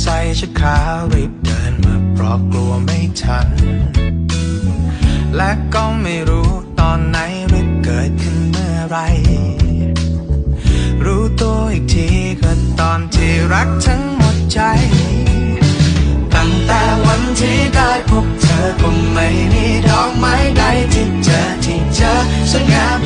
ใส่ชุดขาวรีบเดินมาเพราะกลัวไม่ทัน และก็ไม่รู้ตอนไหนหรือเกิดขึ้นเมื่อไร รู้ตัวอีกทีก็ตอนที่รักทั้งหมดใจ ตั้งแต่วันที่ได้พบเธอคงไม่มีดอกไม้ใดที่เจอที่เจอสวยงาม